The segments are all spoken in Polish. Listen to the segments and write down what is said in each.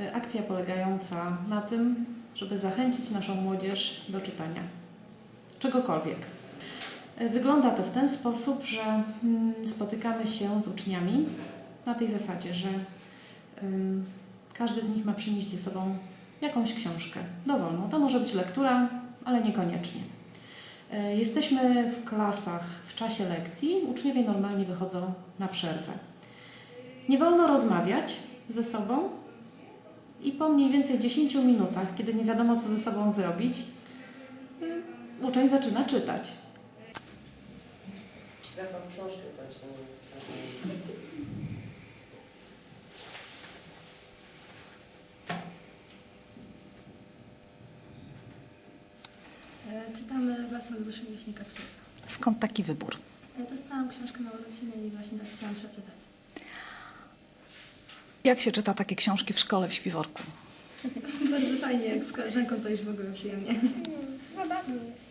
E, Akcja polegająca na tym, żeby zachęcić naszą młodzież do czytania czegokolwiek. E, Wygląda to w ten sposób, że mm, spotykamy się z uczniami na tej zasadzie, że każdy z nich ma przynieść ze sobą jakąś książkę dowolną. To może być lektura, ale niekoniecznie. E, Jesteśmy w klasach w czasie lekcji, uczniowie normalnie wychodzą na przerwę. Nie wolno rozmawiać ze sobą i po mniej więcej 10 minutach, kiedy nie wiadomo co ze sobą zrobić, y, uczeń zaczyna czytać. Jak mam książkę dać? to- E, Czytamy Basem Duszy Miłośnika Psów. Skąd taki wybór? E, Dostałam książkę na urodziny i właśnie tak chciałam przeczytać. Jak się czyta takie książki w szkole w Śpiworku? Bardzo fajnie, jak z koleżanką to już w ogóle przyjemnie. Zabawnie jest.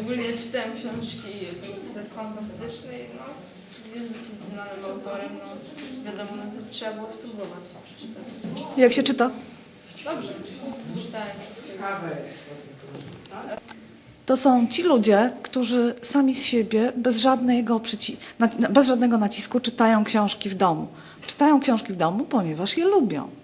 Ogólnie czytałem książki fantastycznej, no. Jest dosyć znanym autorem, no. Wiadomo, nawet trzeba było spróbować przeczytać. Jak się czyta? Dobrze, czytałem wszystkiego. To są ci ludzie, którzy sami z siebie, bez żadnego, bez żadnego nacisku, czytają książki w domu. Czytają książki w domu, ponieważ je lubią.